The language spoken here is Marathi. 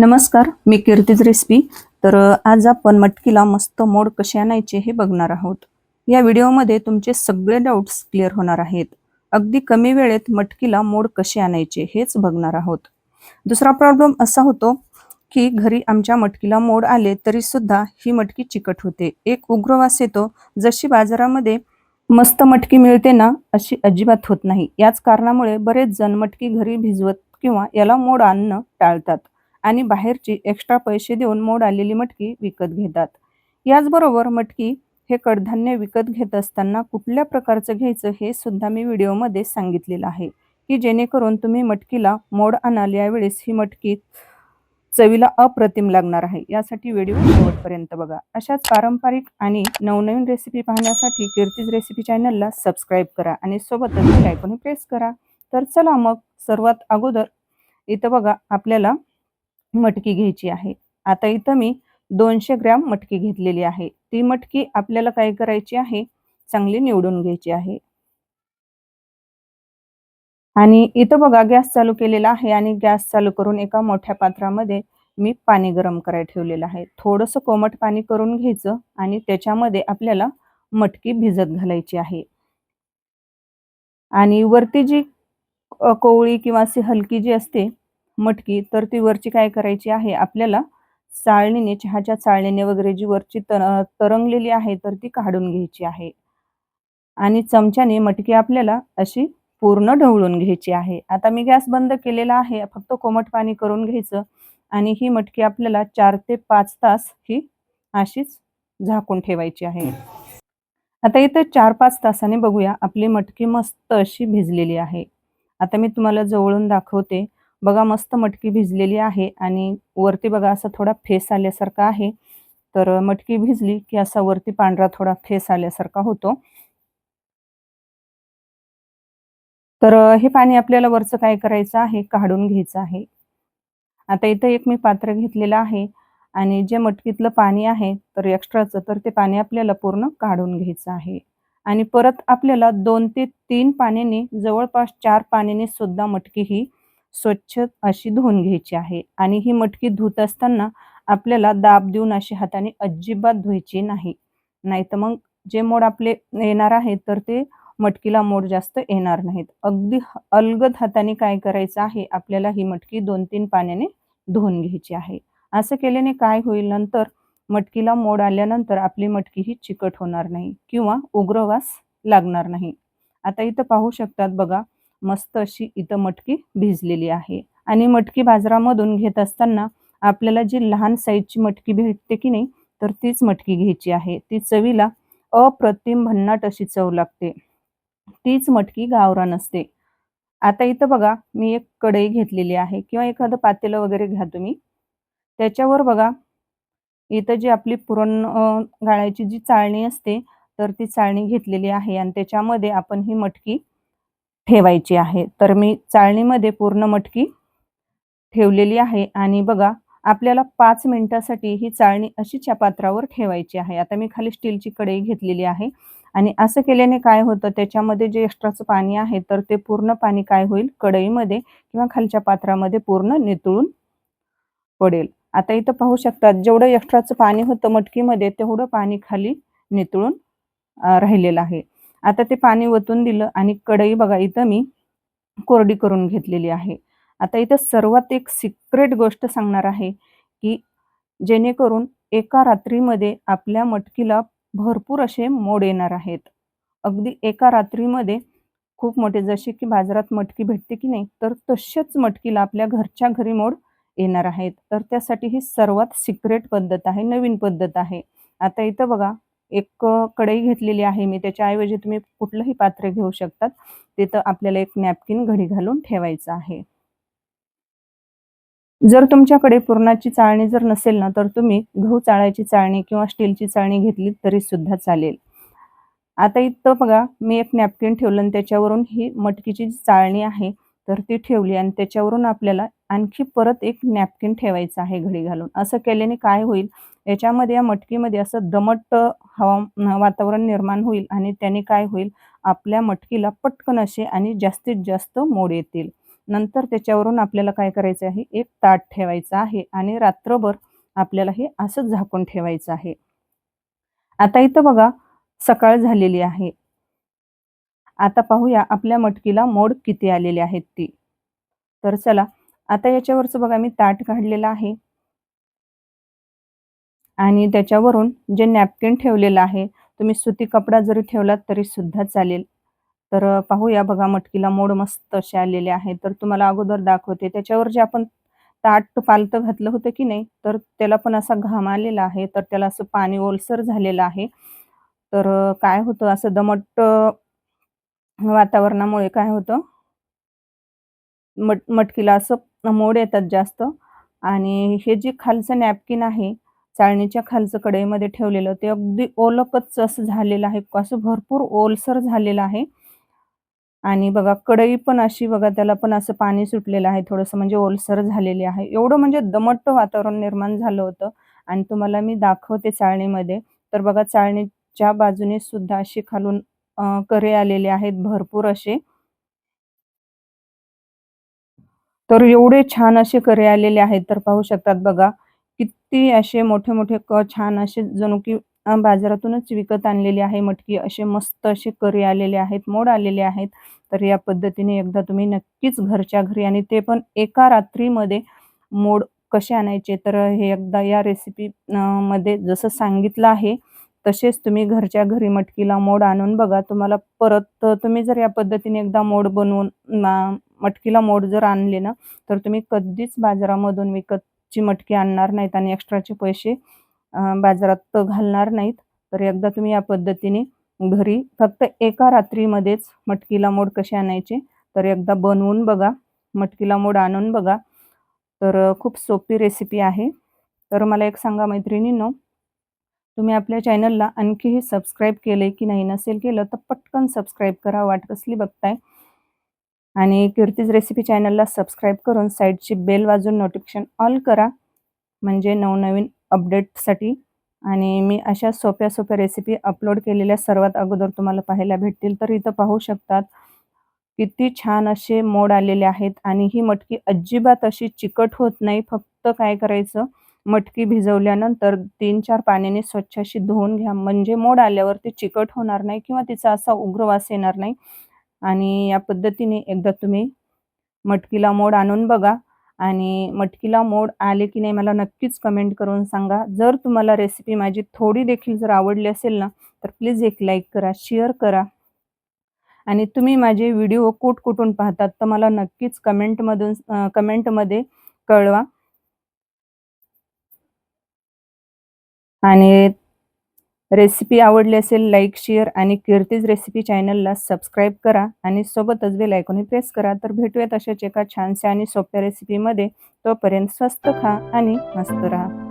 नमस्कार मी कीर्तीज रेसिपी. तर आज आपण मटकीला मस्त मोड कसे आणायचे हे बघणार आहोत. या व्हिडिओमध्ये तुमचे सगळे डाऊट्स क्लिअर होणार आहेत. अगदी कमी वेळेत मटकीला मोड कसे आणायचे हेच बघणार आहोत. दुसरा प्रॉब्लेम असा होतो की घरी आमच्या मटकीला मोड आले तरी सुद्धा ही मटकी चिकट होते. एक उग्रवास येतो. जशी बाजारामध्ये मस्त मटकी मिळते ना अशी अजिबात होत नाही. याच कारणामुळे बरेच जण मटकी घरी भिजवत किंवा याला मोड आणणं टाळतात. आणि बाहेरची एक्स्ट्रा पैसे देऊन मोड आलेली मटकी विकत घेतात. याचबरोबर मटकी हे कडधान्य विकत घेत असताना कुठल्या प्रकारचं घ्यायचं हे सुद्धा मी व्हिडिओमध्ये सांगितलेलं आहे. की जेणेकरून तुम्ही मटकीला मोड आणाल यावेळेस ही मटकी चवीला अप्रतिम लागणार आहे. यासाठी व्हिडिओ शेवटपर्यंत बघा. अशाच पारंपरिक आणि नवनवीन रेसिपी पाहण्यासाठी कीर्तीज रेसिपी चॅनलला सबस्क्राईब करा आणि सोबतच बेल प्रेस करा. तर चला मग सर्वात अगोदर इथं बघा आपल्याला मटकी घ्यायची आहे. आता इथं मी दोनशे ग्रॅम मटकी घेतलेली आहे. ती मटकी आपल्याला काय करायची आहे? चांगली निवडून घ्यायची आहे. आणि इथं बघा गॅस चालू केलेला आहे आणि गॅस चालू करून एका मोठ्या पात्रामध्ये मी पाणी गरम करायला ठेवलेलं आहे. थोडंसं कोमट पाणी करून घ्यायचं आणि त्याच्यामध्ये आपल्याला मटकी भिजत घालायची आहे. आणि वरती जी कोवळी किंवा अशी हलकी जी असते मटकी तर ती वरची काय करायची आहे आपल्याला चाळणीने चहाच्या चाळणीने वगैरे जी वरची तर तरंगलेली आहे तर ती काढून घ्यायची आहे. आणि चमच्याने मटकी आपल्याला अशी पूर्ण ढवळून घ्यायची आहे. आता मी गॅस बंद केलेला आहे फक्त कोमट पाणी करून घ्यायचं आणि ही मटकी आपल्याला चार ते पाच तास ही अशीच झाकून ठेवायची आहे. आता इथे चार पाच तासाने बघूया आपली मटकी मस्त अशी भिजलेली आहे. आता मी तुम्हाला जवळून दाखवते. बघा मस्त मटकी भिजलेली आहे आणि वरती बघा असा थोडा फेस आल्यासारखा आहे. तर मटकी भिजली की असा वरती पांढरा थोडा फेस आल्यासारखा होतो. तर हे पाणी आपल्याला वरचं काय करायचं आहे? काढून घ्यायचं आहे. आता इथं एक मी पात्र घेतलेलं आहे आणि जे मटकीतलं पाणी आहे तर एक्स्ट्राचं तर ते पाणी आपल्याला पूर्ण काढून घ्यायचं आहे. आणि परत आपल्याला दोन ते तीन पाण्याने जवळपास चार पाण्याने सुद्धा मटकी ही स्वच्छ अशी धुवून घ्यायची आहे. आणि ही मटकी धुत असताना आपल्याला दाब देऊन अशी हाताने अजिबात धुवायची नाही. नाही तर मग जे मोड आपले येणार आहेत तर ते मटकीला मोड जास्त येणार नाहीत. अगदी अलगद हाताने काय करायचं आहे आपल्याला ही मटकी दोन तीन पाण्याने धुवून घ्यायची आहे. असं केल्याने काय होईल नंतर मटकीला मोड आल्यानंतर आपली मटकी ही चिकट होणार नाही किंवा उग्रवास लागणार नाही. आता इथं पाहू शकतात बघा मस्त अशी इथं मटकी भिजलेली आहे. आणि मटकी बाजारामधून घेत असताना आपल्याला जी लहान साईजची मटकी भेटते की नाही तर तीच मटकी घ्यायची आहे. ती चवीला अप्रतिम भन्नाट अशी चव लागते. तीच मटकी गावरान असते आता इथं बघा मी एक कढई घेतलेली आहे किंवा एखादं पातेलं वगैरे घ्या तुम्ही. त्याच्यावर बघा इथं जी आपली पुरण गाळायची जी चाळणी असते तर ती चाळणी घेतलेली आहे. आणि त्याच्यामध्ये आपण ही मटकी ठेवायची आहे. तर मी चाळणीमध्ये पूर्ण मटकी ठेवलेली आहे. आणि बघा आपल्याला पाच मिनिटासाठी ही चाळणी अशीच या पात्रावर ठेवायची आहे. आता मी खाली स्टीलची कढई घेतलेली आहे. आणि असं केल्याने काय होतं त्याच्यामध्ये जे एक्स्ट्राचं पाणी आहे तर ते पूर्ण पाणी काय होईल? कढईमध्ये किंवा खालच्या पात्रामध्ये पूर्ण नितळून पडेल. आता इथं पाहू शकतात जेवढं एक्स्ट्राचं पाणी होतं मटकीमध्ये तेवढं पाणी खाली नितळून राहिलेलं आहे. आता ते पाणी वतून दिलं आणि कढई बघा इथं मी कोरडी करून घेतलेली आहे. आता इथं सर्वात एक सिक्रेट गोष्ट सांगणार आहे की जेणेकरून एका रात्रीमध्ये आपल्या मटकीला भरपूर असे मोड येणार आहेत. अगदी एका रात्रीमध्ये खूप मोठे जसे की बाजारात मटकी भेटते की नाही तर तशाच मटकीला आपल्या घरच्या घरी मोड येणार आहेत. तर त्यासाठी ही सर्वात सिक्रेट पद्धत आहे नवीन पद्धत आहे. आता इथं बघा एक कढई घेतलेली आहे मी. त्याच्याऐवजी तुम्ही कुठलंही पात्र घेऊ शकतात. तिथं आपल्याला एक नॅपकिन घडी घालून ठेवायचं आहे. जर तुमच्याकडे पुरणाची चाळणी जर नसेल ना तर तुम्ही गहू चाळायची चाळणी किंवा स्टीलची चाळणी घेतली तरी सुद्धा चालेल. आता इथं बघा मी एक नॅपकिन ठेवलं आणि त्याच्यावरून ही मटकीची जी चाळणी आहे तर ती ठेवली आणि त्याच्यावरून आपल्याला आणखी परत एक नॅपकिन ठेवायचं आहे घडी घालून. असं केल्याने काय होईल? याच्यामध्ये या मटकीमध्ये असं दमट हवा वातावरण निर्माण होईल आणि त्याने काय होईल? आपल्या मटकीला पटकन असे आणि जास्तीत जास्त मोड येतील. नंतर त्याच्यावरून आपल्याला काय करायचं आहे? एक ताट ठेवायचं आहे आणि रात्रभर आपल्याला हे असंच झाकून ठेवायचं आहे. आता इथं बघा सकाळ झालेली आहे. आता पाहूया आपल्या मटकीला मोड किती आलेले आहेत ती. तर चला आता याच्यावरचं बघा मी ताट काढलेलं आहे. आणि त्याच्यावरून जे नॅपकिन ठेवलेलं आहे तुम्ही सुती कपडा जरी ठेवलात तरी सुद्धा चालेल. तर पाहूया बघा मटकीला मोड मस्त असे आलेले आहे. तर तुम्हाला अगोदर दाखवते त्याच्यावर जे आपण ताट पालतं घातलं होतं की नाही तर त्याला पण असा घाम आलेला आहे. तर त्याला असं पाणी ओलसर झालेलं आहे. तर काय होतं असं दमट वातावरणामुळे काय होतं? मट मटकीला असं मोड येतात जास्त. आणि हे जे खालचं नॅपकिन आहे चाळणीच्या खालचं कढईमध्ये ठेवलेलं ते अगदी ओलकच असं झालेलं आहे. असं भरपूर ओलसर झालेलं आहे. आणि बघा कढई पण अशी बघा त्याला पण असं पाणी सुटलेलं आहे. थोडंसं म्हणजे ओलसर झालेली आहे. एवढं म्हणजे दमट वातावरण निर्माण झालं होतं. आणि तुम्हाला मी दाखवते चाळणीमध्ये. तर बघा चाळणीच्या बाजूने सुद्धा अशी खालून करे आलेले आहेत भरपूर असे. तर एवढे छान असे करे आलेले आहेत. तर पाहू शकतात बघा किती असे मोठे मोठे क छान असे जणू की बाजारातूनच विकत आणलेले आहे मटकी. असे मस्त असे करे आलेले आहेत मोड आलेले आहेत. तर या पद्धतीने एकदा तुम्ही नक्कीच घरच्या घरी आणि ते पण एका रात्रीमध्ये मोड कसे आणायचे? तर हे एकदा या रेसिपी मध्ये जसं सांगितलं आहे तसेच तुम्ही घरच्या घरी मटकीला मोड आणून बघा. तुम्हाला परत तुम्ही जर या पद्धतीने एकदा मोड बनवून मटकीला मोड जर आणले ना तर तुम्ही कधीच बाजारामधून विकतची मटकी आणणार नाहीत आणि एक्स्ट्राचे पैसे बाजारात घालणार नाहीत. तर एकदा तुम्ही या पद्धतीने घरी फक्त एका रात्रीमध्येच मटकीला मोड कसे आणायचे तर एकदा बनवून बघा. मटकीला मोड आणून बघा. तर खूप सोपी रेसिपी आहे. तर मला एक सांगा मैत्रिणींनो तुम्ही आपल्या चॅनलला आणखीही सबस्क्राईब केले की नाही नसेल केलं तर पटकन सबस्क्राईब करा. वाट कसली बघताय? आणि कीर्तीज रेसिपी चॅनलला सबस्क्राईब करून साईडची बेल वाजून नोटिफिकेशन ऑल करा. म्हणजे नवनवीन अपडेटसाठी आणि मी अशा सोप्या सोप्या रेसिपी अपलोड केलेल्या सर्वात अगोदर तुम्हाला पाहायला भेटतील. तर इथं पाहू शकतात किती छान असे मोड आलेले आहेत. आणि ही मटकी अजिबात अशी चिकट होत नाही. फक्त काय करायचं? मटकी भिजवल्यानंतर तीन चार पाण्याने स्वच्छ अशी धुवून घ्या. म्हणजे मोड आल्यावर ती चिकट होणार नाही किंवा तिचा असा उग्रवास येणार नाही. आणि या पद्धतीने एकदा तुम्ही मटकीला मोड आणून बघा. आणि मटकीला मोड आले की नाही मला नक्कीच कमेंट करून सांगा. जर तुम्हाला रेसिपी माझी थोडी देखील जर आवडली असेल ना तर प्लीज एक लाईक करा शेअर करा. आणि तुम्ही माझे व्हिडिओ कुठ कुठून पाहतात तर मला नक्कीच कमेंटमधून कमेंटमध्ये कळवा. आणि रेसिपी आवडली असेल लाईक शेअर आणि कीर्तीज रेसिपी चॅनलला सबस्क्राईब करा आणि सोबतच बेल ऐकूनही प्रेस करा. तर भेटूयात अशाच एका छानशा आणि सोप्या रेसिपीमध्ये तोपर्यंत स्वस्त खा आणि मस्त राहा.